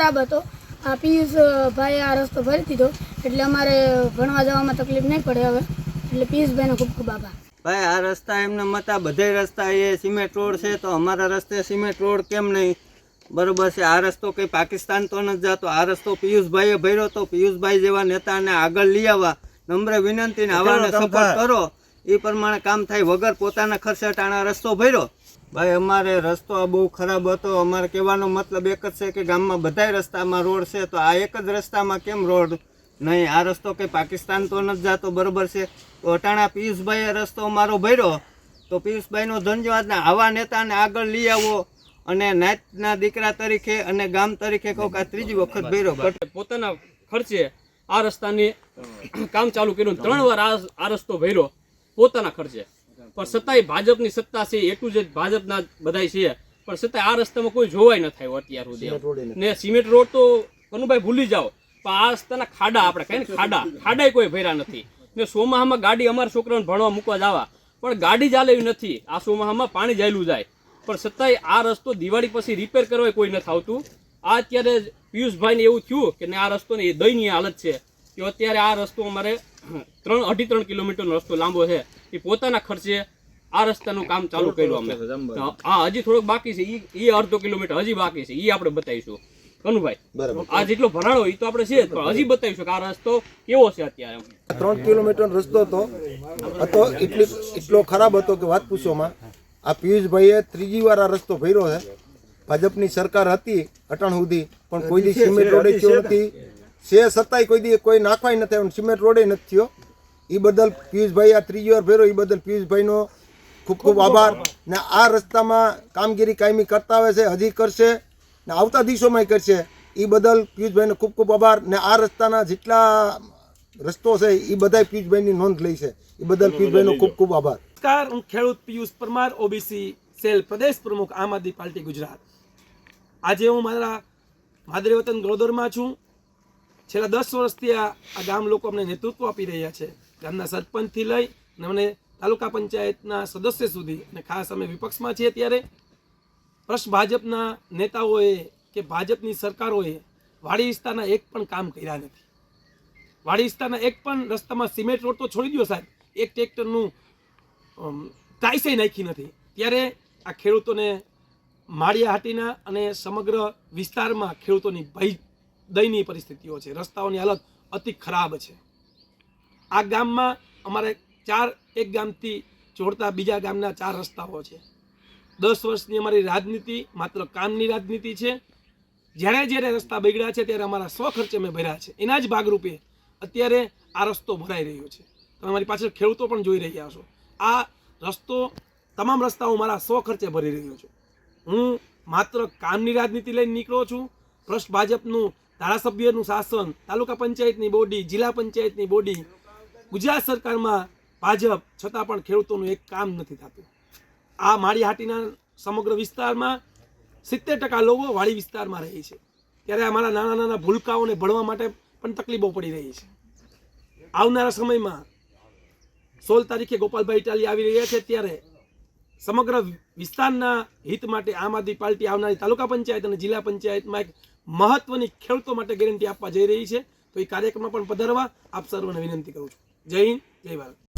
ખરાબ હતો. આ પિયુષ ભાઈ આ રસ્તો ભરી દીધો. એટલે અમારે ભણવા જવામાં તકલીફ નહીં પડે હવે. એટલે પિયુષભાઈનો ખૂબ ખૂબ આભાર. ભાઈ આ રસ્તા એમને મતા બધે રસ્તા એ સિમેન્ટ રોડ છે તો અમારા રસ્તે સિમેન્ટ રોડ કેમ નહીં? બરોબર છે આ રસ્તો કંઈ પાકિસ્તાન તો નથી જતો. આ રસ્તો પિયુષભાઈએ ભર્યો તો પિયુષભાઈ જેવા નેતાને આગળ લઈ આવવા નમ્ર વિનંતી ને આવાને સપોર્ટ કરો. એ પ્રમાણે કામ થાય વગર પોતાના ખર્ચે ટાણા રસ્તો ભર્યો. ભાઈ, અમારે રસ્તો આ બહુ ખરાબ હતો. અમારે કહેવાનો મતલબ એક જ છે કે ગામમાં બધાય રસ્તામાં રોડ છે, તો આ એક જ રસ્તામાં કેમ રોડ નહીં? આ રસ્તો કે પાકિસ્તાન તો નથી જતો, બરોબર છે? તો અટાણા પિયુષભાઈએ રસ્તો અમારો ભર્યો. તો પિયુષભાઈનો ધન્યવાદ ને આવા નેતાને આગળ લઈ આવો અને નાતના દીકરા તરીકે અને ગામ તરીકે કહું કે આ ત્રીજી વખત ભર્યો. પોતાના ખર્ચે આ રસ્તાની કામ ચાલુ કર્યું ત્રણ વાર આ રસ્તો ભર્યો પોતાના ખર્ચે. પણ છતાંય ભાજપની સત્તા છે એટલું જ ભાજપના બધાય છે. પણ છતાંય આ રસ્તામાં કોઈ જોવાય ન થાય અત્યાર સુધી ને સિમેન્ટ રોડ તો કનુભાઈ ભૂલી જાઓ. પણ આ રસ્તાના ખાડા આપણે કહીએ ને ખાડા. ખાડાય કોઈ ભર્યા નથી. ને સોમાહામાં ગાડી અમારા છોકરાઓને ભણવા મૂકવા જવા. પણ ગાડી ચાલે એવી નથી. આ સોમાહામાં પાણી જાયેલું જાય. પણ છતાંય આ રસ્તો દિવાળી પછી રિપેર કરવા કોઈ નથી આવતું આ અત્યારે પિયુષભાઈને એવું થયું કે ને આ રસ્તો ને એ દયનીય હાલત છે. કે અત્યારે આ રસ્તો અમારે ત્રણ અઢી ત્રણ કિલોમીટરનો રસ્તો લાંબો છે. એ પોતાના ખર્ચે આ રસ્તાનું કામ ચાલુ કર્યું અમે. હા હજી થોડોક બાકી છે. ઈ ઈ અડધો કિલોમીટર હજી બાકી છે. એ આપણે બતાવીશું. કનુભાઈ આ જેટલો ભરાણો એ તો આપણે છે પણ હજી બતાવીશું કે આ રસ્તો કેવો છે અત્યારે ત્રણ કિલોમીટર રસ્તો હતો. હતો એટલી એટલો ખરાબ હતો કે વાત પૂછોમાં આ પિયુષભાઈએ ત્રીજી વાર આ રસ્તો ભર્યો છે. ભાજપની સરકાર હતી અટાણ સુધી પણ કોઈ દી સિમેન્ટ રોડે થયો નથી. છે સત્તાય કોઈ દી કોઈ નાખવાય નથી સિમેન્ટ રોડે નથી થયો. એ બદલ પિયુષભાઈ આ ત્રીજી વાર ફેરો એ બદલ પિયુષભાઈનો ખૂબ ખૂબ આભાર. ને આ રસ્તામાં કામગીરી કાયમી કરતા આવે છે હજી કરશે ને આવતા દિવસોમાં કરશે. એ બદલ પિયુષભાઈનો ખૂબ ખૂબ આભાર. ને આ રસ્તાના જેટલા રસ્તો છે એ બધા પિયુષભાઈની નોંધ લઈ છે. એ બદલ પિયુષભાઈનો ખૂબ ખૂબ આભાર. નમસ્કાર હું ખેડૂત પિયુષ પરમાર ઓબીસી સેલ પ્રદેશ પ્રમુખ આમ આદમી પાર્ટી ગુજરાત. આજે હું મારા માદરે વતન ગળોદરમાં છું. છેલ્લા દસ વર્ષથી આ આ ગામ લોકો અમને નેતૃત્વ આપી રહ્યા છે. ગામના સરપંચથી લઈ અને અમને તાલુકા પંચાયતના સદસ્ય સુધી અને ખાસ અમે વિપક્ષમાં છીએ ત્યારે પ્રશ્ન ભાજપના નેતાઓએ કે ભાજપની સરકારોએ વાડી વિસ્તારના એક પણ કામ કર્યા નથી. વાડી વિસ્તારના એક પણ રસ્તામાં સિમેન્ટ રોડ તો છોડી દો સાહેબ. એક ટ્રેક્ટરનું ટાઈસે નાખી નથી. ત્યારે આ ખેડૂતોને માળિયા હાટીના અને સમગ્ર વિસ્તારમાં ખેડૂતોની ભય દયનીય પરિસ્થિતિઓ છે. રસ્તાઓની હાલત અતિ ખરાબ છે. આ ગામમાં અમારે ચાર એક ગામથી જોડતા બીજા ગામના ચાર રસ્તાઓ છે. દસ વર્ષની અમારી રાજનીતિ માત્ર કામની રાજનીતિ છે. જ્યારે જ્યારે રસ્તા બગડ્યા છે ત્યારે અમારા સ્વખર્ચે અમે ભર્યા છે. એના જ ભાગરૂપે અત્યારે આ રસ્તો ભરાઈ રહ્યો છે. તમે મારી પાછળ ખેડૂતો પણ જોઈ રહ્યા છો. આ રસ્તો, તમામ રસ્તાઓ મારા સ્વ ખર્ચે ભરી રહ્યો છું. હું માત્ર કામની રાજનીતિ લઈને નીકળો છું. ભ્રષ્ટ ભાજપનું ધારાસભ્યનું શાસન, તાલુકા પંચાયતની બોડી, જિલ્લા પંચાયતની બોડી ગુજરાત સરકારમાં ભાજપ છતાં પણ ખેડૂતોનું એક કામ નથી થતું. આ માળીહાટીના સમગ્ર વિસ્તારમાં સિત્તેર ટકા લોકો વાડી વિસ્તારમાં રહે છે. ત્યારે અમારા નાના નાના ભૂલકાઓને ભણવા માટે પણ તકલીફો પડી રહી છે. આવનારા સમયમાં સોળ તારીખે ગોપાલભાઈ ઇટાલી આવી રહ્યા છે ત્યારે સમગ્ર વિસ્તારના હિત માટે આમ આદમી પાર્ટી આવનારી તાલુકા પંચાયત અને જિલ્લા પંચાયતમાં એક મહત્વની ખેડૂતો માટે ગેરંટી આપવા જઈ રહી છે. તો એ કાર્યક્રમમાં પણ પધારવા આપ સર્વને વિનંતી કરું છું. જય હિન્દ જય ભારત